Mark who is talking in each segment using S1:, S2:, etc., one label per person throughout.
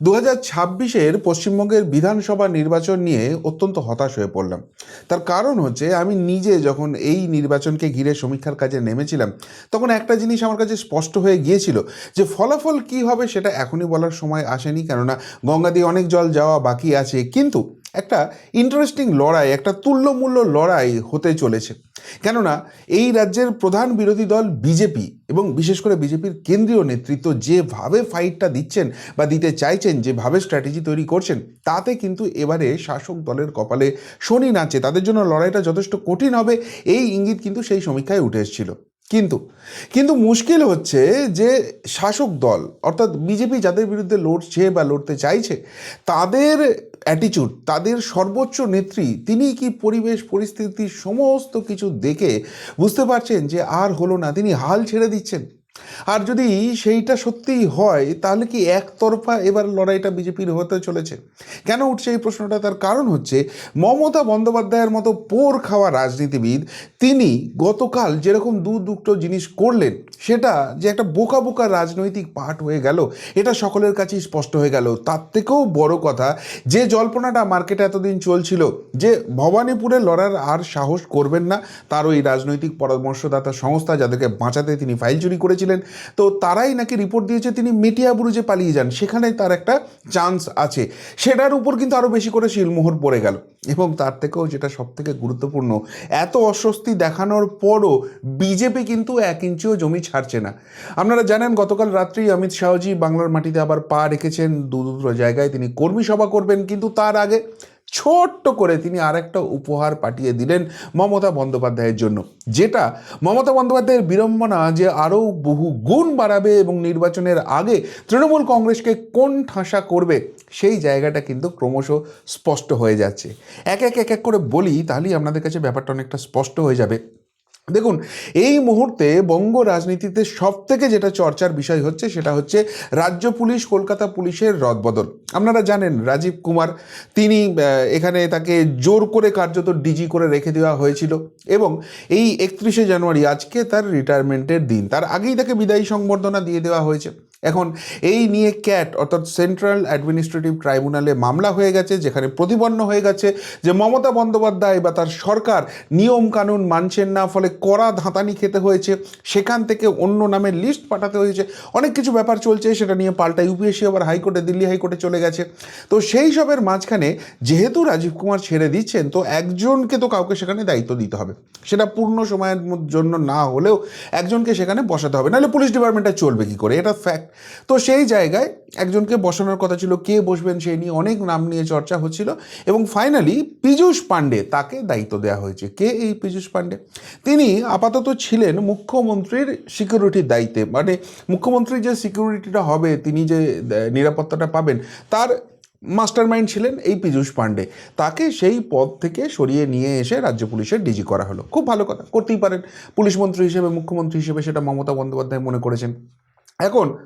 S1: দু হাজার ছাব্বিশের পশ্চিমবঙ্গের বিধানসভা নির্বাচন নিয়ে অত্যন্ত হতাশ হয়ে পড়লাম। তার কারণ হচ্ছে, আমি নিজে যখন এই নির্বাচনকে ঘিরে সমীক্ষার কাজে নেমেছিলাম, তখন একটা জিনিস আমার কাছে স্পষ্ট হয়ে গিয়েছিল যে ফলাফল কি হবে সেটা এখনই বলার সময় আসেনি, কেননা গঙ্গা দিয়ে অনেক জল যাওয়া বাকি আছে। কিন্তু একটা ইন্টারেস্টিং লড়াই, একটা তুল্যমূল্য লড়াই হতে চলেছে। কেননা এই রাজ্যের প্রধান বিরোধী দল বিজেপি এবং বিশেষ করে বিজেপির কেন্দ্রীয় নেতৃত্ব যেভাবে ফাইটটা দিচ্ছেন বা দিতে চাইছেন, যেভাবে স্ট্র্যাটেজি তৈরি করছেন, তাতে কিন্তু এবারে শাসক দলের কপালে শনি নাচে। তাদের জন্য লড়াইটা যথেষ্ট কঠিন হবে, এই ইঙ্গিত কিন্তু সেই সমীক্ষায় উঠে এসেছিল। কিন্তু কিন্তু মুশকিল হচ্ছে যে শাসক দল, অর্থাৎ বিজেপি যাদের বিরুদ্ধে লড়ছে বা লড়তে চাইছে, তাদের অ্যাটিচিউড তাদের সর্বোচ্চ নেত্রী তিনি কি পরিবেশ পরিস্থিতি সমস্ত কিছু দেখে বুঝতে পারছেন যে আর হলো না? তিনি হাল ছেড়ে দিচ্ছেন। আর যদি সেইটা সত্যিই হয়, তাহলে কি একতরফা এবার লড়াইটা বিজেপির হতে চলেছে? কেন উঠছে এই প্রশ্নটা? তার কারণ হচ্ছে, মমতা বন্দ্যোপাধ্যায়ের মতো পোর খাওয়া রাজনীতিবিদ, তিনি গতকাল যেরকম দু দুটো জিনিস করলেন, সেটা যে একটা বোকা বোকা রাজনৈতিক পাঠ হয়ে গেল, এটা সকলের কাছেই স্পষ্ট হয়ে গেল। তার থেকেও বড় কথা, যে জল্পনাটা মার্কেটে এতদিন চলছিল, যে ভবানীপুরে লড়ার আর সাহস করবেন না, তার ওই রাজনৈতিক পরামর্শদাতা সংস্থা যাদেরকে বাঁচাতে তিনি ফাইল চুরি করেছিলেন তো তারাই নাকি রিপোর্ট দিয়েছে তিনি মেটিয়াবুরুজে পালিয়ে যান সেখানে তার একটা চান্স আছে। সেটার উপর কিন্তু আরও বেশি করে শিলমোহর পড়ে গেল। এবং তার থেকেও যেটা সব থেকে গুরুত্বপূর্ণ, এত অস্বস্তি দেখানোর পরও বিজেপি কিন্তু এক ইঞ্চিও জমি ছাড়ছে না। আপনারা জানেন, গতকাল রাত্রি অমিত শাহজি বাংলার মাটিতে আবার পা রেখেছেন। দু দুটো জায়গায় তিনি কর্মী সভা করবেন কিন্তু তার আগে ছোট্ট করে তিনি আরেকটা উপহার পাঠিয়ে দিলেন মমতা বন্দ্যোপাধ্যায়ের জন্য, যেটা মমতা বন্দ্যোপাধ্যায়ের বিড়ম্বনা যে আরও বহু গুণ বাড়াবে এবং নির্বাচনের আগে তৃণমূল কংগ্রেসকে কোন ঠাঁসা করবে, সেই জায়গাটা কিন্তু ক্রমশ স্পষ্ট হয়ে যাচ্ছে। এক এক এক এক করে বলি, তাহলেই আপনাদের কাছে ব্যাপারটা অনেকটা স্পষ্ট হয়ে যাবে। দেখুন, এই মুহূর্তে বঙ্গ রাজনীতিতে সব থেকে যেটা চর্চার বিষয় হচ্ছে সেটা হচ্ছে রাজ্য পুলিশ কলকাতা পুলিশের রদবদল। আপনারা জানেন রাজীব কুমার, তিনি এখানে তাকে জোর করে কার্যত ডিজি করে রেখে দেওয়া হয়েছিল এবং এই একত্রিশে জানুয়ারি আজকে তার রিটায়ারমেন্টের দিন। তার আগেই তাকে বিদায়ী সংবর্ধনা দিয়ে দেওয়া হয়েছে। এখন এই নিয়ে ক্যাট, অর্থাৎ সেন্ট্রাল অ্যাডমিনিস্ট্রেটিভ ট্রাইব্যুনালে মামলা হয়ে গেছে, যেখানে প্রতিপন্ন হয়ে গেছে যে মমতা বন্দ্যোপাধ্যায় বা তার সরকার নিয়ম কানুন মানছেন না, ফলে কড়া ধাঁতানি খেতে হয়েছে, সেখান থেকে অন্য নামের লিস্ট পাঠাতে হয়েছে, অনেক কিছু ব্যাপার চলছে, সেটা নিয়ে পাল্টা ইউপিএসসি আবার হাইকোর্টে, দিল্লি হাইকোর্টে চলে গেছে। তো সেই সবের মাঝখানে যেহেতু রাজীব কুমার ছেড়ে দিচ্ছেন, তো একজনকে তো কাউকে সেখানে দায়িত্ব দিতে হবে। সেটা পূর্ণ সময়ের জন্য না হলেও একজনকে সেখানে বসাতে হবে। নাহলে পুলিশ ডিপার্টমেন্টটা চলবে কী করে? এটা ফ্যাক্ট তো সেই জায়গায় একজনকে বসানোর কথা ছিল, কে বসবেন সেই নিয়ে অনেক নাম নিয়ে চর্চা হচ্ছিল এবং ফাইনালি পীযূষ পাণ্ডে তাকে দায়িত্ব দেওয়া হয়েছে। কে এই পীযূষ পাণ্ডে? তিনি আপাতত ছিলেন মুখ্যমন্ত্রীর সিকিউরিটির দায়িত্বে। মানে মুখ্যমন্ত্রীর যে সিকিউরিটিটা হবে, তিনি যে নিরাপত্তাটা পাবেন, তার মাস্টার মাইন্ড ছিলেন এই পীযূষ পাণ্ডে। তাকে সেই পদ থেকে সরিয়ে নিয়ে এসে রাজ্য পুলিশের ডিজি করা হলো। খুব ভালো কথা, করতেই পারেন। পুলিশ মন্ত্রী হিসেবে, মুখ্যমন্ত্রী হিসেবে সেটা মমতা বন্দ্যোপাধ্যায় মনে করেছেন। এখন,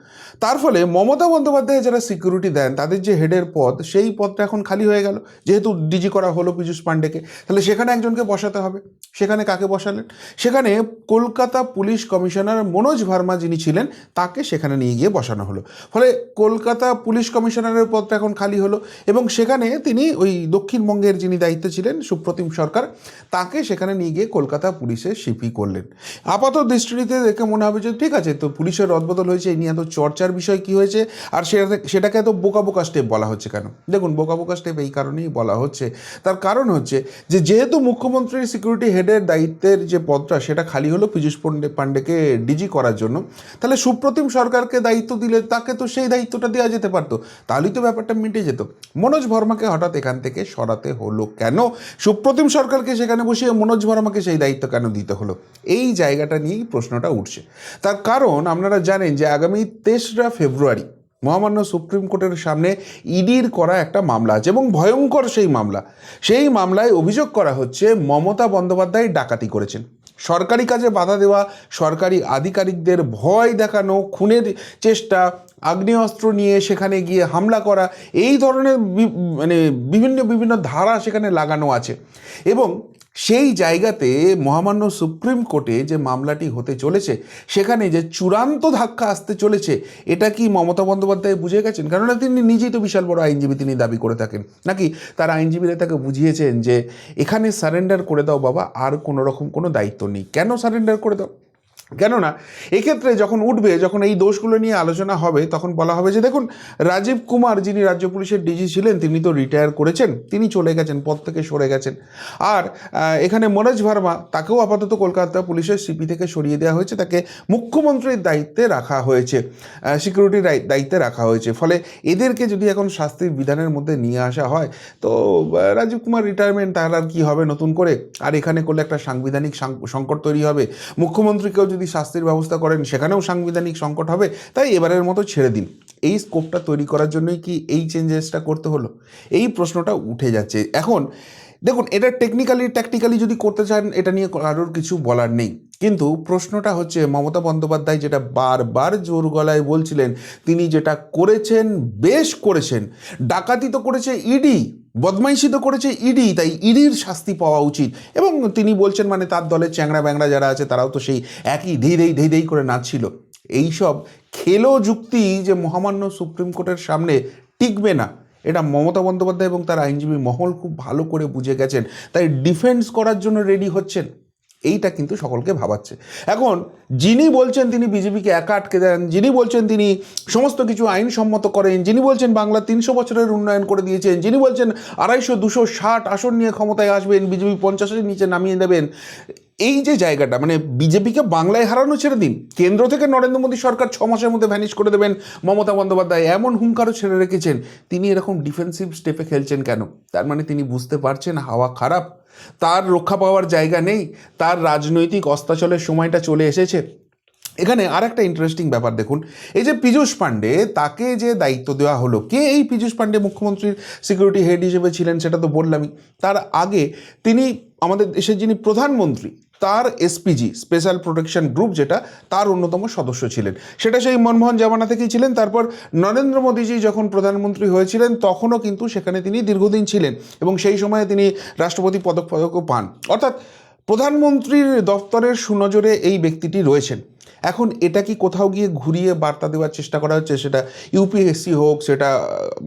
S1: তার ফলে মমতা বন্দ্যোপাধ্যায় যারা সিকিউরিটি দেন, তাদের যে হেডের পদ, সেই পদটা এখন খালি হয়ে গেল। যেহেতু ডিজি করা হলো পীযূষ পাণ্ডেকে, তাহলে সেখানে একজনকে বসাতে হবে। সেখানে কাকে বসালেন? সেখানে কলকাতা পুলিশ কমিশনার মনোজ ভার্মা যিনি ছিলেন, তাকে সেখানে নিয়ে গিয়ে বসানো হলো। ফলে কলকাতা পুলিশ কমিশনারের পদটা এখন খালি হলো এবং সেখানে তিনি ওই দক্ষিণবঙ্গের যিনি দায়িত্বে ছিলেন, সুপ্রতিম সরকার, তাকে সেখানে নিয়ে গিয়ে কলকাতা পুলিশের সিপি করলেন। আপাত দৃষ্টিতে দেখে মনে হবে যে, ঠিক আছে, তো পুলিশের রদবদল হয়েছে। এই নিয়ে এত চর্চার বিষয় কি হয়েছে, আর সেটা সেটাকে এত বোকা বোকা স্টেপ বলা হচ্ছে কেন? দেখুন, বোকা বোকা স্টেপ এই কারণেই বলা হচ্ছে। তার কারণ হচ্ছে যে, যেহেতু মুখ্যমন্ত্রীর সিকিউরিটি হেডের দায়িত্বের যে পদটা, সেটা খালি হলো পীযূষ পণ্ডে পাণ্ডেকে ডিজি করার জন্য, তাহলে সুপ্রতিম সরকারকে দায়িত্ব দিলে তাকে তো সেই দায়িত্বটা দেওয়া যেতে পারতো। তাহলেই তো ব্যাপারটা মিটে যেত। মনোজ ভর্মাকে হঠাৎ এখান থেকে সরাতে হলো কেন? সুপ্রতিম সরকারকে সেখানে বসিয়ে মনোজ ভর্মাকে সেই দায়িত্ব কেন দিতে হলো? এই জায়গাটা নিয়েই প্রশ্নটা উঠছে। তার কারণ আপনারা জানেন যে আগামী তেসরা ফেব্রুয়ারি মহামান্য সুপ্রিম কোর্টের সামনে ইডির করা একটা মামলা আছে এবং ভয়ঙ্কর সেই মামলা। সেই মামলায় অভিযোগ করা হচ্ছে মমতা বন্দ্যোপাধ্যায় ডাকাতি করেছেন। সরকারি কাজে বাধা দেওয়া, সরকারি আধিকারিকদের ভয় দেখানো, খুনের চেষ্টা, আগ্নেয়াস্ত্র নিয়ে সেখানে গিয়ে হামলা করা, এই ধরনের মানে বিভিন্ন বিভিন্ন ধারা সেখানে লাগানো আছে। এবং সেই জায়গাতে মহামান্য সুপ্রিম কোর্টে যে মামলাটি হতে চলেছে, সেখানে যে চূড়ান্ত ধাক্কা আসতে চলেছে, এটা কি মমতা বন্দ্যোপাধ্যায় বুঝে গেছেন? কেননা তিনি নিজেই তো বিশাল বড় আইনজীবী তিনি দাবি করে থাকেন। নাকি তার আইনজীবীরা তাকে বুঝিয়েছেন যে, এখানে সারেন্ডার করে দাও বাবা, আর কোনো রকম কোনো দায়িত্ব নেই। কেন সারেন্ডার করে দাও? কেননা, এক্ষেত্রে যখন উঠবে, যখন এই দোষগুলো নিয়ে আলোচনা হবে, তখন বলা হবে যে, দেখুন, রাজীব কুমার যিনি রাজ্য পুলিশের ডিজি ছিলেন, তিনি তো রিটায়ার করেছেন, তিনি চলে গেছেন, পদ থেকে সরে গেছেন। আর এখানে মনোজ ভার্মা, তাকেও আপাতত কলকাতা পুলিশের সিপি থেকে সরিয়ে দেওয়া হয়েছে, তাকে মুখ্যমন্ত্রীর দায়িত্বে রাখা হয়েছে সিকিউরিটির দায়িত্বে রাখা হয়েছে। ফলে এদেরকে যদি এখন শাস্তির বিধানের মধ্যে নিয়ে আসা হয়, তো রাজীব কুমার রিটায়ারমেন্ট তার আর কী হবে নতুন করে? আর এখানে করলে একটা সাংবিধানিক সংকট তৈরি হবে। মুখ্যমন্ত্রীকেও যদি শাস্তির ব্যবস্থা করেন, সেখানেও সাংবিধানিক সংকট হবে, তাই এবারের মতো ছেড়ে দিন। এই স্কোপটা তৈরি করার জন্যই কি এই চেঞ্জেসটা করতে হলো? এই প্রশ্নটা উঠে যাচ্ছে। এখন দেখুন, এটা টেকনিক্যালি ট্যাকটিক্যালি যদি করতে চান, এটা নিয়ে কারোর কিছু বলার নেই। কিন্তু প্রশ্নটা হচ্ছে, মমতা বন্দ্যোপাধ্যায় যেটা বারবার জোর গলায় বলছিলেন, তিনি যেটা করেছেন, বেশ করেছেন। ডাকাতি তো করেছে ইডি বদমাইশি তো করেছে ইডি তাই ইডির শাস্তি পাওয়া উচিত। এবং তিনি বলছেন মানে তার দলের চ্যাংড়া ব্যাংড়া যারা আছে, তারাও তো সেই একই ধেই ধেই ধেই ধেই করে নাচছিল। এইসব খেলো যুক্তি যে মহামান্য সুপ্রিম কোর্টের সামনে টিকবে না। এটা মমতা বন্দ্যোপাধ্যায় এবং তার আইনজীবী মহল খুব ভালো করে বুঝে গেছেন। তাই ডিফেন্স করার জন্য রেডি হচ্ছেন। এইটা কিন্তু সকলকে ভাবাচ্ছে। এখন যিনি বলছেন তিনি বিজেপিকে একা আটকে দেন, যিনি বলছেন তিনি সমস্ত কিছু আইনসম্মত করেন, যিনি বলছেন বাংলা তিনশো বছরের উন্নয়ন করে দিয়েছেন, যিনি বলছেন আড়াইশো, দুশো, ষাট আসন নিয়ে ক্ষমতায় আসবেন, বিজেপি পঞ্চাশের নিচে নামিয়ে দেবেন। এই যে জায়গাটা মানে বিজেপিকে বাংলায় হারানো ছেড়ে দিন। কেন্দ্র থেকে নরেন্দ্র মোদী সরকার ছ মাসের মধ্যে ভ্যানিশ করে দেবেন মমতা বন্দ্যোপাধ্যায়। এমন হুঙ্কারও ছেড়ে রেখেছেন। তিনি এরকম ডিফেন্সিভ স্টেপে খেলছেন কেন? তার মানে তিনি বুঝতে পারছেন হাওয়া খারাপ। তার রক্ষা পাওয়ার জায়গা নেই, তার রাজনৈতিক অস্তাচলের সময়টা চলে এসেছে। এখানে আর একটা ইন্টারেস্টিং ব্যাপার দেখুন। এই যে পীযূষ পাণ্ডে, তাকে যে দায়িত্ব দেওয়া হলো, কে এই পীযূষ পাণ্ডে মুখ্যমন্ত্রীর সিকিউরিটি হেড হিসেবে ছিলেন সেটা তো বললামই। তার আগে তিনি আমাদের দেশের যিনি প্রধানমন্ত্রী তার এসপিজি স্পেশাল প্রোটেকশন গ্রুপ যেটা তার অন্যতম সদস্য ছিলেন। সেটা সেই মনমোহন জামানা থেকেই ছিলেন। তারপর নরেন্দ্র মোদীজি যখন প্রধানমন্ত্রী হয়েছিলেন, তখনও কিন্তু সেখানে তিনি দীর্ঘদিন ছিলেন এবং সেই সময়ে তিনি রাষ্ট্রপতি পদক পদকও পান। অর্থাৎ প্রধানমন্ত্রীর দপ্তরের সুনজরে এই ব্যক্তিটি রয়েছেন। এখন এটা কি কোথাও গিয়ে ঘুরিয়ে বার্তা দেওয়ার চেষ্টা করা হচ্ছে? সেটা ইউপিএসসি হোক, সেটা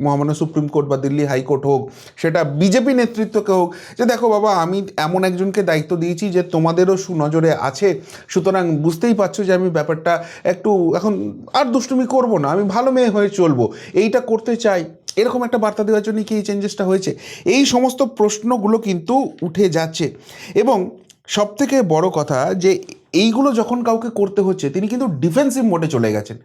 S1: মহামান্য সুপ্রিম কোর্ট বা দিল্লি হাইকোর্ট হোক, সেটা বিজেপি নেতৃত্বকে হোক, যে দেখো বাবা, আমি এমন একজনকে দায়িত্ব দিয়েছি যে তোমাদেরও সুনজরে আছে। সুতরাং বুঝতেই পারছ যে আমি ব্যাপারটা একটু এখন আর দুষ্টুমি করব না, আমি ভালো মেয়ে হয়ে চলবো। এইটা করতে চাই। এরকম একটা বার্তা দেওয়ার জন্য কি এই চেঞ্জেসটা হয়েছে? এই সমস্ত প্রশ্নগুলো কিন্তু উঠে যাচ্ছে। এবং সবথেকে বড় কথা যে এইগুলো যখন কাউকে করতে হচ্ছে তিনি কিন্তু ডিফেন্সিভ মোডে চলে গেছেন।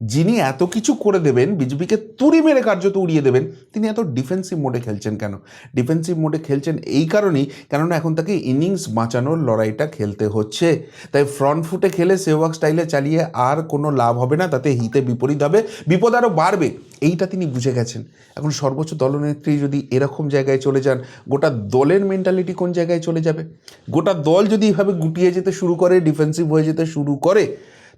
S1: যিনি এত কিছু করে দেবেন, বিজেপিকে তুড়ি মেরে কার্যত উড়িয়ে দেবেন, তিনি এত ডিফেন্সিভ মোডে খেলছেন কেন? ডিফেন্সিভ মোডে খেলছেন এই কারণেই, কেননা এখন তাকে ইনিংস বাঁচানোর লড়াইটা খেলতে হচ্ছে। তাই ফ্রন্ট ফুটে খেলে সেওয়াক স্টাইলে চালিয়ে আর কোনো লাভ হবে না, তাতে হিতে বিপরীত হবে, বিপদ আরও বাড়বে, এইটা তিনি বুঝে গেছেন। এখন সর্বোচ্চ দলনেত্রী যদি এরকম জায়গায় চলে যান, গোটা দলের মেন্টালিটি কোন জায়গায় চলে যাবে? গোটা দল যদি এভাবে গুটিয়ে যেতে শুরু করে ডিফেন্সিভ হয়ে যেতে শুরু করে,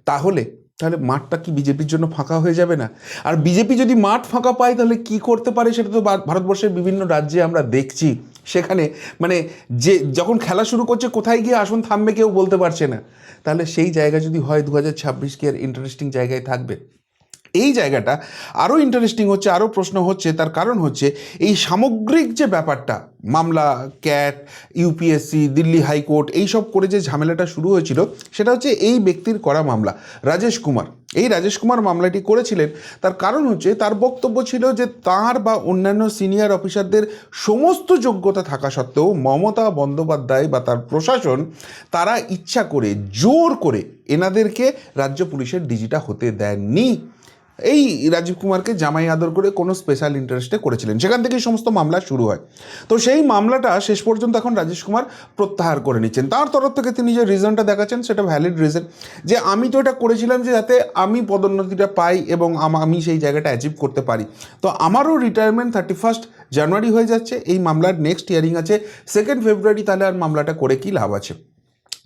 S1: তাহলে তাহলে মাঠটা কি বিজেপির জন্য ফাঁকা হয়ে যাবে না? আর বিজেপি যদি মাঠ ফাঁকা পায়, তাহলে কি করতে পারে সেটা তো ভারতবর্ষের বিভিন্ন রাজ্যে আমরা দেখছি। সেখানে মানে যে যখন খেলা শুরু করছে, কোথায় গিয়ে আসন থামবে কেউ বলতে পারছে না। তাহলে সেই জায়গা যদি হয়, দু হাজার ছাব্বিশ কি আর ইন্টারেস্টিং জায়গায় থাকবে? এই জায়গাটা আরও ইন্টারেস্টিং হচ্ছে আরও প্রশ্ন হচ্ছে, তার কারণ হচ্ছে এই সামগ্রিক যে ব্যাপারটা, মামলা, ক্যাট, ইউপিএসসি, দিল্লি হাইকোর্ট, এইসব করে যে ঝামেলাটা শুরু হয়েছিল, সেটা হচ্ছে এই ব্যক্তির করা মামলা, রাজেশ কুমার। এই রাজেশ কুমার মামলাটি করেছিলেন, তার কারণ হচ্ছে তার বক্তব্য ছিল যে তার বা অন্যান্য সিনিয়র অফিসারদের সমস্ত যোগ্যতা থাকা সত্ত্বেও মমতা বন্দ্যোপাধ্যায় বা তার প্রশাসন তারা ইচ্ছা করে, জোর করে এনাদেরকে রাজ্য পুলিশের ডিজিটা হতে দেননি। এই রাজীব কুমারকে জামাই আদর করে কোনো স্পেশাল ইন্টারেস্টে করেছিলেন। সেখান থেকেই সমস্ত মামলা শুরু হয়। তো সেই মামলাটা শেষ পর্যন্ত এখন রাজেশ কুমার প্রত্যাহার করে নিচ্ছেন। তার তরফ থেকে তিনি যে রিজনটা দেখাচ্ছেন, সেটা ভ্যালিড রিজন যে আমি তো এটা করেছিলাম যে যাতে আমি পদোন্নতিটা পাই এবং আমি সেই জায়গাটা অ্যাচিভ করতে পারি। তো আমারও রিটায়ারমেন্ট থার্টি ফার্স্ট জানুয়ারি হয়ে যাচ্ছে, এই মামলার নেক্সট হিয়ারিং আছে। সেকেন্ড ফেব্রুয়ারি তাহলে আর মামলাটা করে কি লাভ আছে?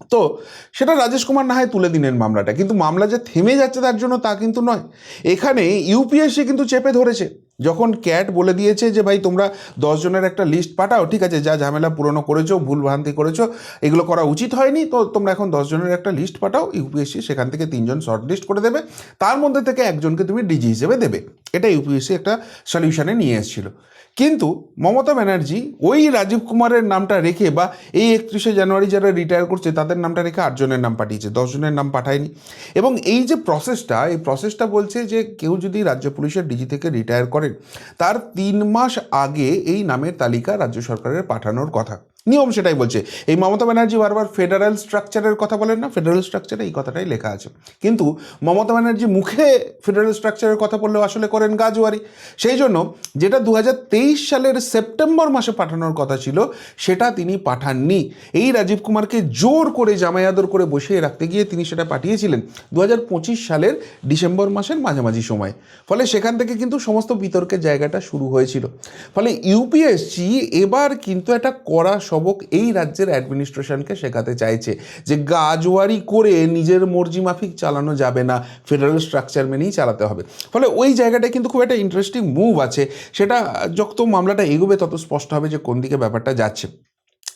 S1: তো সেটা রাজেশ কুমার না হয় তুলে দিলেন মামলাটা। কিন্তু মামলা যে থেমে যাচ্ছে তার জন্য তা কিন্তু নয়। এখানে ইউপিএসসি কিন্তু চেপে ধরেছে। যখন ক্যাট বলে দিয়েছে যে, ভাই, তোমরা দশ জনের একটা লিস্ট পাঠাও, ঠিক আছে, যা ঝামেলা পুরনো করেছ, ভুল ভ্রান্তি করেছ, এগুলো করা উচিত হয়নি, তো তোমরা এখন দশ জনের একটা লিস্ট পাঠাও ইউপিএসসি সেখান থেকে তিনজন শর্ট লিস্ট করে দেবে। তার মধ্যে থেকে একজনকে তুমি ডিজি হিসেবে দেবে। এটা ইউপিএসসি একটা সলিউশনে নিয়ে এসেছিল। কিন্তু মমতা ব্যানার্জি ওই রাজীব কুমারের নামটা রেখে বা এই একত্রিশে জানুয়ারি যারা রিটায়ার করছে, তাদের নামটা রেখে আটজনের নাম পাঠিয়েছে, দশজনের নাম পাঠায়নি। এবং এই যে প্রসেসটা এই প্রসেসটা বলছে যে কেউ যদি রাজ্য পুলিশের ডিজি থেকে রিটায়ার করেন, তার তিন মাস আগে এই নামের তালিকা রাজ্য সরকারের পাঠানোর কথা। নিয়ম সেটাই বলছে। এই মমতা ব্যানার্জি বারবার ফেডারেল স্ট্রাকচারের কথা বলেন না ফেডারেল স্ট্রাকচারে এই কথাটাই লেখা আছে। কিন্তু মমতা ব্যানার্জি মুখে ফেডারেল স্ট্রাকচারের কথা বললেও আসলে করেন গাজওয়ারি সেই জন্য যেটা দু হাজার তেইশ সালের সেপ্টেম্বর মাসে পাঠানোর কথা ছিল, সেটা তিনি পাঠাননি। এই রাজীব কুমারকে জোর করে জামাই আদর করে বসিয়ে রাখতে গিয়ে তিনি সেটা পাঠিয়েছিলেন দু হাজার পঁচিশ সালের ডিসেম্বর মাসের মাঝামাঝি সময়। ফলে সেখান থেকে কিন্তু সমস্ত বিতর্কের জায়গাটা শুরু হয়েছিল। ফলে ইউপিএসসি এবার কিন্তু একটা কড়া সবক এই রাজ্যের অ্যাডমিনিস্ট্রেশনকে শেখাতে চাইছে যে গাজওয়ারি করে নিজের মর্জি মাফিক চালানো যাবে না ফেডারেল স্ট্রাকচার মেনেই চালাতে হবে। ফলে ওই জায়গাটায় কিন্তু খুব একটা ইন্টারেস্টিং মুভ আছে। সেটা যত মামলাটা এগোবে তত স্পষ্ট হবে যে কোন দিকে ব্যাপারটা যাচ্ছে।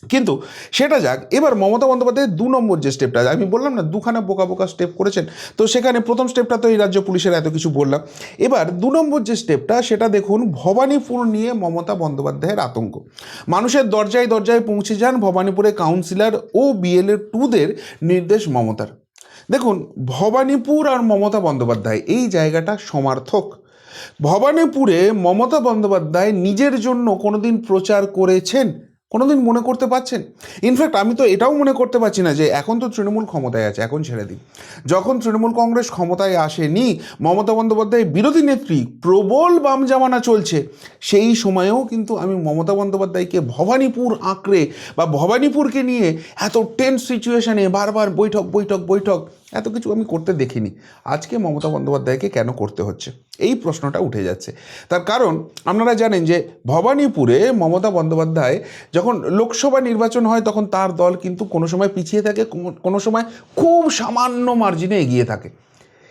S1: কিন্তু সেটা যাক, এবার মমতা বন্দ্যোপাধ্যায়ের দু নম্বর যে স্টেপটা আমি বললাম না, দুখানা বোকা বোকা স্টেপ করেছেন, তো সেখানে প্রথম স্টেপটা তো এই রাজ্য পুলিশের এত কিছু বললাম। এবার দু নম্বর যে স্টেপটা সেটা দেখুন, ভবানীপুর নিয়ে মমতা বন্দ্যোপাধ্যায়ের আতঙ্ক। মানুষের দরজায় দরজায় পৌঁছে যান ভবানীপুরে কাউন্সিলর ও বিএলএ টুদের নির্দেশ মমতার। দেখুন, ভবানীপুর আর মমতা বন্দ্যোপাধ্যায়, এই জায়গাটা সমার্থক। ভবানীপুরে মমতা বন্দ্যোপাধ্যায় নিজের জন্য কোনোদিন প্রচার করেছেন কোনোদিন মনে করতে পারছেন? ইনফ্যাক্ট আমি তো এটাও মনে করতে পারছি না যে এখন তো তৃণমূল ক্ষমতায় আছে, এখন ছেড়ে দিই যখন তৃণমূল কংগ্রেস ক্ষমতায় আসেনি, মমতা বন্দ্যোপাধ্যায় বিরোধী নেত্রী প্রবল বাম জামানা চলছে, সেই সময়েও কিন্তু আমি মমতা বন্দ্যোপাধ্যায়কে ভবানীপুর আঁকড়ে বা ভবানীপুরকে নিয়ে এত টেন্স সিচুয়েশনে বারবার বৈঠক বৈঠক বৈঠক এত কিছু আমি করতে দেখিনি। আজকে মমতা বন্দ্যোপাধ্যায়কে কেন করতে হচ্ছে? এই প্রশ্নটা উঠে যাচ্ছে। তার কারণ আপনারা জানেন যে ভবানীপুরে মমতা বন্দ্যোপাধ্যায় যখন লোকসভা নির্বাচন হয় তখন তার দল কিন্তু কোনো সময় পিছিয়ে থাকে, কোনো- সময় খুব সামান্য মার্জিনে এগিয়ে থাকে।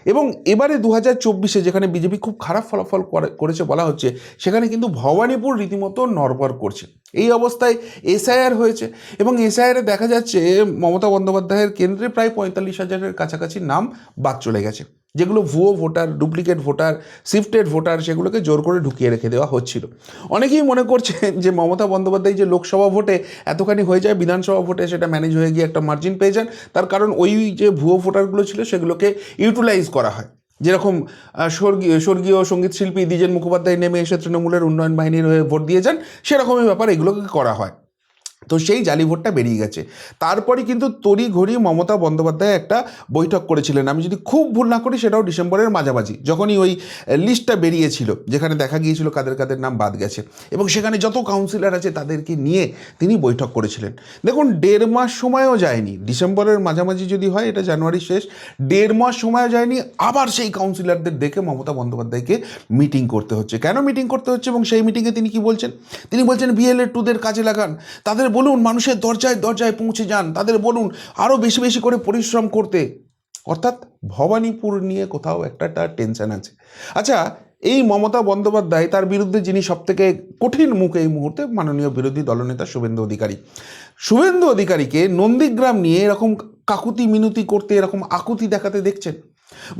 S1: এবং এবারে দু হাজার চব্বিশে যেখানে বিজেপি খুব খারাপ ফলাফল করে- করেছে বলা হচ্ছে, সেখানে কিন্তু ভবানীপুর রীতিমতো নড়বড় করছে। এই অবস্থায় এসআইআর হয়েছে এবং এসআইআরে দেখা যাচ্ছে মমতা বন্দ্যোপাধ্যায়ের কেন্দ্রে প্রায় পঁয়তাল্লিশ হাজারের কাছাকাছি নাম বাদ চলে গেছে। যেগুলো ভুয়ো voter, duplicate voter, shifted voter সেগুলোকে জোর করে ঢুকিয়ে রেখে দেওয়া হচ্ছিল। অনেকেই মনে করছেন যে মমতা বন্দ্যোপাধ্যায় যে লোকসভা ভোটে এতখানি হয়ে যায়, বিধানসভা ভোটে সেটা ম্যানেজ হয়ে গিয়ে একটা মার্জিন পেয়ে যান, তার কারণ ওই যে ভুয়ো ভোটারগুলো ছিল সেগুলোকে ইউটিলাইজ করা হয়। যেরকম স্বর্গীয় স্বর্গীয় সংগীত শিল্পী দ্বিজেন মুখোপাধ্যায় নেমে এসে তৃণমূলের উন্নয়ন বাহিনীর হয়ে ভোট দিয়ে যান, সেরকমই ব্যাপার এগুলোকে করা হয়। তো সেই জালি ভোটটা বেরিয়ে গেছে। তারপরে কিন্তু তড়ি ঘড়ি মমতা বন্দ্যোপাধ্যায় একটা বৈঠক করেছিলেন। আমি যদি খুব ভুল না করি, সেটাও ডিসেম্বরের মাঝামাঝি, যখনই ওই লিস্টটা বেরিয়েছিল, যেখানে দেখা গিয়েছিল কাদের কাদের নাম বাদ গেছে। এবং সেখানে যত কাউন্সিলর আছে তাদেরকে নিয়ে তিনি বৈঠক করেছিলেন। দেখুন, দেড় মাস সময়ও যায়নি। ডিসেম্বরের মাঝামাঝি যদি হয়, এটা জানুয়ারি শেষ, দেড় মাস সময়ও যায়নি, আবার সেই কাউন্সিলরদের দেখে মমতা বন্দ্যোপাধ্যায়কে মিটিং করতে হচ্ছে। কেন মিটিং করতে হচ্ছে এবং সেই মিটিংয়ে তিনি কি বলছেন? তিনি বলছেন বিএলএ টুদের কাজে লাগান। তাদের বলুন, মানুষের দরজায় দরজায় পৌঁছে যান। তাদের বলুন আরও বেশি বেশি করে পরিশ্রম করতে। অর্থাৎ ভবানীপুর নিয়ে কোথাও একটা টেনশন আছে। আচ্ছা এই মমতা বন্দ্যোপাধ্যায় তার বিরুদ্ধে যিনি সবথেকে কঠিন মুখ এই মুহূর্তে মাননীয় বিরোধী দলনেতা শুভেন্দু অধিকারী। শুভেন্দু অধিকারীকে নন্দীগ্রাম নিয়ে এরকম কাকুতি মিনতি করতে, এরকম আকুতি দেখাতে দেখছেন।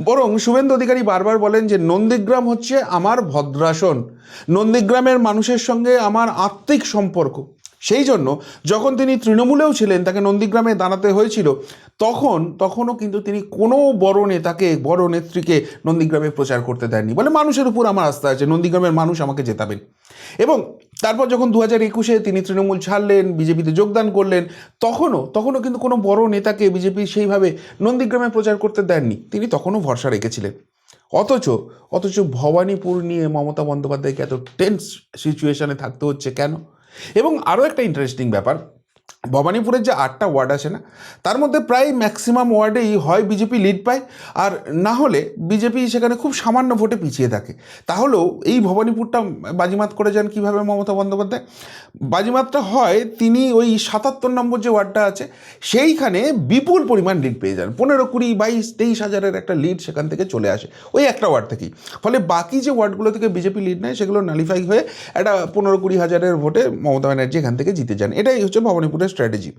S1: বরং শুভেন্দু অধিকারী বারবার বলেন যে, নন্দীগ্রাম হচ্ছে আমার ভদ্রাসন। নন্দীগ্রামের মানুষের সঙ্গে আমার আত্মিক সম্পর্ক। সেই জন্য যখন তিনি তৃণমূলেও ছিলেন, তাকে নন্দীগ্রামে দাঁড়াতে হয়েছিল, তখন, তখনও কিন্তু তিনি কোনো বড় নেতাকে, বড় নেত্রীকে নন্দীগ্রামে প্রচার করতে দেননি বলে মানুষের উপর আমার আস্থা আছে। নন্দীগ্রামের মানুষ আমাকে জেতাবেন। এবং তারপর যখন দু হাজার একুশে তিনি তৃণমূল ছাড়লেন, বিজেপিতে যোগদান করলেন, তখনও তখনও কিন্তু কোনো বড় নেতাকে বিজেপি সেইভাবে নন্দীগ্রামে প্রচার করতে দেননি। তিনি তখনও ভরসা রেখেছিলেন। অথচ অথচ ভবানীপুর নিয়ে মমতা বন্দ্যোপাধ্যায়কে এত টেন্স সিচুয়েশনে থাকতে হচ্ছে কেন? এবং আরও একটা ইন্টারেস্টিং ব্যাপার ভবানীপুরের যে আটটা ওয়ার্ড আছে না, তার মধ্যে প্রায় ম্যাক্সিমাম ওয়ার্ডেই হয় বিজেপি লিড পায়। আর না হলে বিজেপি সেখানে খুব সামান্য ভোটে পিছিয়ে থাকে। তাহলেও এই ভবানীপুরটা বাজিমাত করে যান কীভাবে মমতা বন্দ্যোপাধ্যায়? বাজিমাতটা হয় তিনি ওই সাতাত্তর নম্বর যে ওয়ার্ডটা আছে, সেইখানে বিপুল পরিমাণ লিড পেয়ে যান। পনেরো, কুড়ি, বাইশ, তেইশ হাজারের একটা লিড সেখান থেকে চলে আসে, ওই একটা ওয়ার্ড থেকেই। ফলে বাকি যে ওয়ার্ডগুলো থেকে বিজেপি লিড নেয়, সেগুলো নালিফাই হয়ে একটা পনেরো, কুড়ি হাজারের ভোটে মমতা ব্যানার্জি এখান থেকে জিতে যান। এটাই হচ্ছে ভবানীপুরের স্ট্র্যাটেজি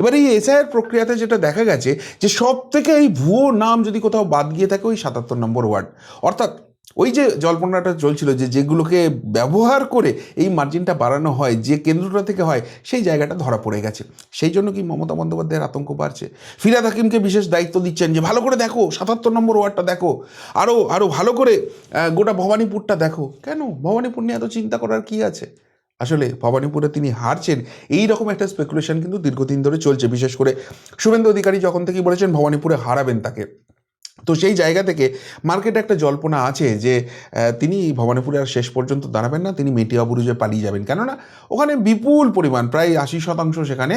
S1: এবার এই এসআইয়ের প্রক্রিয়াতে যেটা দেখা গেছে যে সব থেকে এই ভুয়ো নাম যদি কোথাও বাদ গিয়ে থাকে ওই সাতাত্তর নম্বর ওয়ার্ড। অর্থাৎ ওই যে জল্পনাটা চলছিল যে যেগুলোকে ব্যবহার করে এই মার্জিনটা বাড়ানো হয়, যে কেন্দ্রটা থেকে হয়, সেই জায়গাটা ধরা পড়ে গেছে। সেই জন্য কি মমতা বন্দ্যোপাধ্যায়ের আতঙ্ক বাড়ছে? ফিরাদ হাকিমকে বিশেষ দায়িত্ব দিচ্ছেন যে, ভালো করে দেখো, সাতাত্তর নম্বর ওয়ার্ডটা দেখো আরও আরও ভালো করে গোটা ভবানীপুরটা দেখো। কেন? ভবানীপুর নিয়ে এত চিন্তা করার কি আছে? আসলে ভবানীপুরে তিনি হারছেন। এই রকম একটা স্পেকুলেশন কিন্তু দীর্ঘদিন ধরে চলছে। বিশেষ করে শুভেন্দু অধিকারী যখন থেকেই বলেছেন ভবানীপুরে হারাবেন তাকে। তো সেই জায়গা থেকে মার্কেটে একটা জল্পনা আছে যে তিনি ভবানীপুরে আর শেষ পর্যন্ত দাঁড়াবেন না, তিনি মেটিয়া বুরুজে পালিয়ে যাবেন। কেননা ওখানে বিপুল পরিমাণ, প্রায় আশি শতাংশ সেখানে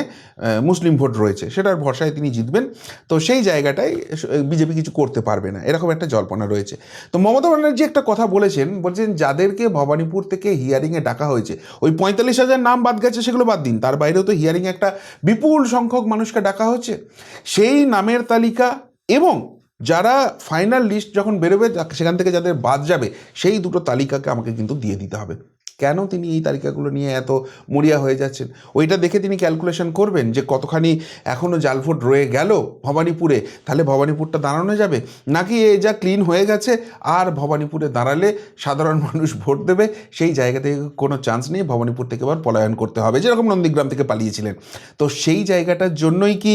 S1: মুসলিম ভোট রয়েছে। সেটার ভরসায় তিনি জিতবেন। তো সেই জায়গাটায় বিজেপি কিছু করতে পারবে না। এরকম একটা জল্পনা রয়েছে। তো মমতা ব্যানার্জি একটা কথা বলেছেন, বলছেন, যাদেরকে ভবানীপুর থেকে হিয়ারিংয়ে ডাকা হয়েছে, ওই পঁয়তাল্লিশ হাজার নাম বাদ গেছে, সেগুলো বাদ দিন। তার বাইরেও তো হিয়ারিংয়ে একটা বিপুল সংখ্যক মানুষকে ডাকা হচ্ছে। সেই নামের তালিকা এবং যারা ফাইনাল লিস্ট যখন বেরোবে, সেখান থেকে যাদের বাদ যাবে, সেই দুটো তালিকাকে আমাকে কিন্তু দিয়ে দিতে হবে। কেন তিনি এই তালিকাগুলো নিয়ে এত মরিয়া হয়ে যাচ্ছেন? ওইটা দেখে তিনি ক্যালকুলেশন করবেন যে কতখানি এখনও জালভোট রয়ে গেল ভবানীপুরে, তাহলে ভবানীপুরটা দাঁড়ানো যাবে? নাকি এ যা ক্লিন হয়ে গেছে, আর ভবানীপুরে দাঁড়ালে সাধারণ মানুষ ভোট দেবে? সেই জায়গা থেকে কোনো চান্স নেই, ভবানীপুর থেকে আবার পলায়ন করতে হবে, যেরকম নন্দীগ্রাম থেকে পালিয়েছিলেন। তো সেই জায়গাটার জন্যই কি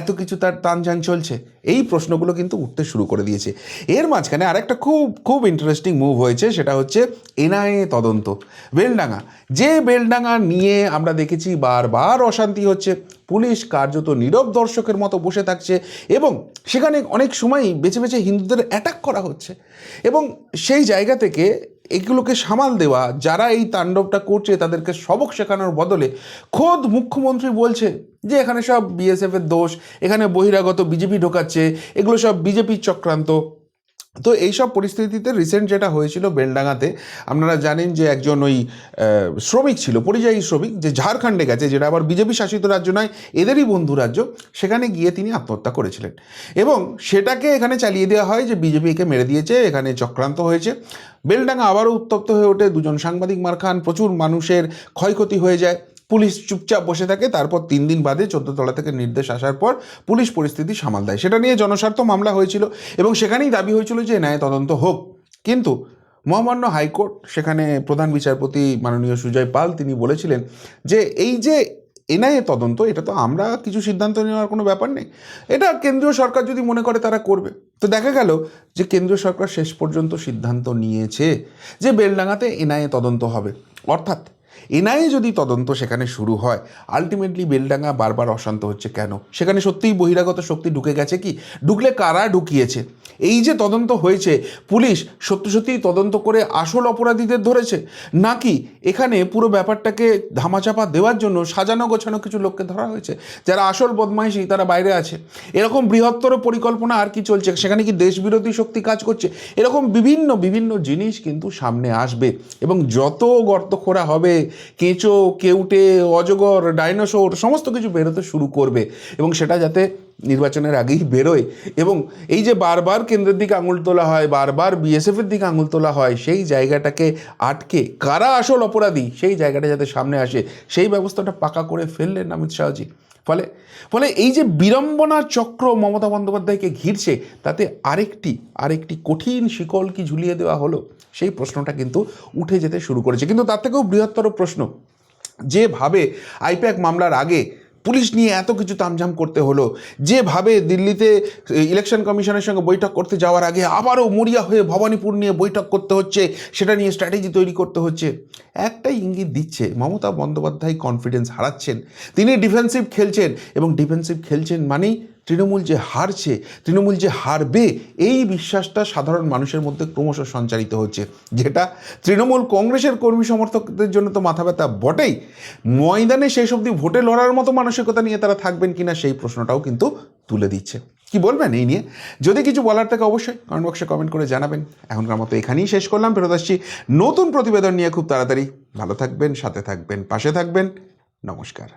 S1: এত কিছু তার তানজান চলছে? এই প্রশ্নগুলো কিন্তু উঠতে শুরু করে দিয়েছে। এর মাঝখানে আরেকটা খুব খুব ইন্টারেস্টিং মুভ হয়েছে, সেটা হচ্ছে এনআইএ তদন্ত। বেলডাঙ্গা, যে বেলডাঙ্গা নিয়ে আমরা দেখেছি বারবার অশান্তি হচ্ছে, পুলিশ কার্যত নীরব দর্শকের মতো বসে থাকছে এবং সেখানে অনেক সময়ই বেছে বেছে হিন্দুদের অ্যাটাক করা হচ্ছে। এবং সেই জায়গা থেকে এগুলোকে সামাল দেওয়া, যারা এই তাণ্ডবটা করছে তাদেরকে সবক শেখানোর বদলে খোদ মুখ্যমন্ত্রী বলছে যে এখানে সব বিএসএফের দোষ, এখানে বহিরাগত বিজেপি ঢোকাচ্ছে, এগুলো সব বিজেপির চক্রান্ত। তো এইসব পরিস্থিতিতে রিসেন্ট যেটা হয়েছিল বেলডাঙ্গাতে, আপনারা জানেন যে একজন ওই শ্রমিক ছিল, পরিযায়ী শ্রমিক যে ঝাড়খণ্ডে গেছে, যেটা আবার বিজেপি শাসিত রাজ্য নয়, এদেরই বন্ধু রাজ্য, সেখানে গিয়ে তিনি আত্মহত্যা করেছিলেন। এবং সেটাকে এখানে চালিয়ে দেওয়া হয় যে বিজেপি একে মেরে দিয়েছে, এখানে চক্রান্ত হয়েছে। বেলডাঙ্গা আবারও উত্তপ্ত হয়ে ওঠে, দুজন সাংবাদিক মার খান, প্রচুর মানুষের ক্ষয়ক্ষতি হয়ে যায়। পুলিশ চুপচাপ বসে থাকে, তারপর তিন দিন বাদে চোদ্দতলা থেকে নির্দেশ আসার পর পুলিশ পরিস্থিতি সামাল দেয়। সেটা নিয়ে জনস্বার্থ মামলা হয়েছিল এবং সেখানেই দাবি হয়েছিল যে ন্যায় তদন্ত হোক। কিন্তু মহামান্য হাইকোর্ট, সেখানে প্রধান বিচারপতি মাননীয় সুজয় পাল তিনি বলেছিলেন যে এই যে এনআইএ তদন্ত, এটা তো আমরা কিছু সিদ্ধান্ত নেওয়ার কোনো ব্যাপার নেই। এটা কেন্দ্রীয় সরকার যদি মনে করে তারা করবে। তো দেখা গেল যে কেন্দ্রীয় সরকার শেষ পর্যন্ত সিদ্ধান্ত নিয়েছে যে বেলডাঙ্গাতে এনআইএ তদন্ত হবে। অর্থাৎ এনআইএ যদি তদন্ত সেখানে শুরু হয় আলটিমেটলি বেলডাঙ্গা বারবার অশান্ত হচ্ছে কেন? সেখানে সত্যিই বহিরাগত শক্তি ঢুকে গেছে কি? ঢুকলে কারা ঢুকিয়েছে? এই যে তদন্ত হয়েছে, পুলিশ সত্যি তদন্ত করে আসল অপরাধীদের ধরেছে? নাকি এখানে পুরো ব্যাপারটাকে ধামাচাপা দেওয়ার জন্য সাজানো গোছানো কিছু লোককে ধরা হয়েছে? যারা আসল বদমাইশি, তারা বাইরে আছে। এরকম বৃহত্তর পরিকল্পনা আর কি চলছে? সেখানে কি দেশবিরোধী শক্তি কাজ করছে? এরকম বিভিন্ন বিভিন্ন জিনিস কিন্তু সামনে আসবে। এবং যত গর্ত খোঁড়া হবে কেঁচো, কেউটে, অজগর, ডাইনোসর, সমস্ত কিছু বেরোতে শুরু করবে এবং সেটা যাতে নির্বাচনের আগেই বেরোয়। এবং এই যে বারবার কেন্দ্রের দিকে আঙুল তোলা হয়, বারবার বিএসএফের দিকে আঙুল তোলা হয়, সেই জায়গাটাকে আটকে কারা আসল অপরাধী, সেই জায়গাটা যাতে সামনে আসে, সেই ব্যবস্থাটা পাকা করে ফেললেন অমিত শাহজি। ফলে ফলে এই যে বিড়ম্বনা চক্র মমতা বন্দ্যোপাধ্যায়কে ঘিরছে, তাতে আরেকটি আরেকটি কঠিন শিকল কি ঝুলিয়ে দেওয়া হলো? সেই প্রশ্নটা কিন্তু উঠে যেতে শুরু করেছে। কিন্তু তার থেকেও বৃহত্তর প্রশ্ন, যেভাবে আইপ্যাক মামলার আগে পুলিশ নিয়ে এত কিছু তামঝাম করতে হলো, যেভাবে দিল্লিতে ইলেকশন কমিশনের সঙ্গে বৈঠক করতে যাওয়ার আগে আবারও মরিয়া হয়ে ভবানীপুর নিয়ে বৈঠক করতে হচ্ছে, সেটা নিয়ে স্ট্র্যাটেজি তৈরি করতে হচ্ছে, একটাই ইঙ্গিত দিচ্ছে, মমতা বন্দ্যোপাধ্যায় কনফিডেন্স হারাচ্ছেন, তিনি ডিফেন্সিভ খেলছেন, এবং ডিফেন্সিভ খেলছেন মানেই তৃণমূল যে হারছে, তৃণমূল যে হারবে, এই বিশ্বাসটা সাধারণ মানুষের মধ্যে ক্রমশ সঞ্চারিত হচ্ছে। যেটা তৃণমূল কংগ্রেসের কর্মী সমর্থকদের জন্য তো মাথা ব্যথা বটেই। ময়দানে শেষ অবধি ভোটে লড়ার মতো মানসিকতা নিয়ে তারা থাকবেন কিনা সেই প্রশ্নটাও কিন্তু তুলে দিচ্ছে। কি বলবেন এই নিয়ে? যদি কিছু বলার থাকে অবশ্যই কমেন্ট বক্সে কমেন্ট করে জানাবেন। এখনকার মতো এখানেই শেষ করলাম, ফেরত আসছি নতুন প্রতিবেদন নিয়ে খুব তাড়াতাড়ি। ভালো থাকবেন, সাথে থাকবেন, পাশে থাকবেন। নমস্কার।